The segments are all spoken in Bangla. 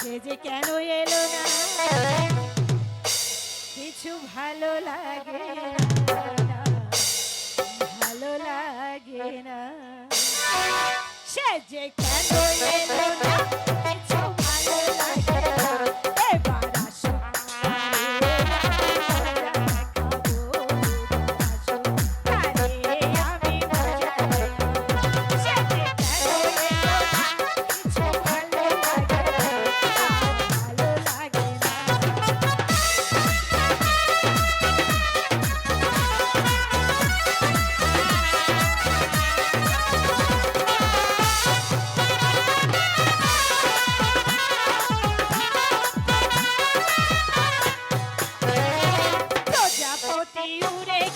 সে যে কেন এলো না? কিছু ভালো লাগে না, ভালো লাগে না। সে যে কেন এলো না?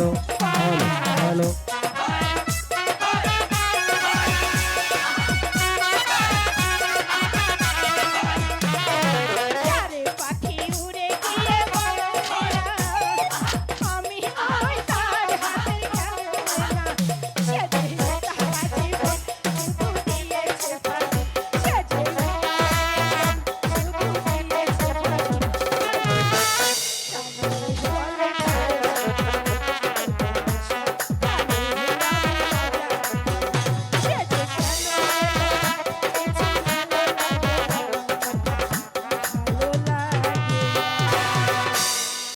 Hello hello hello Why?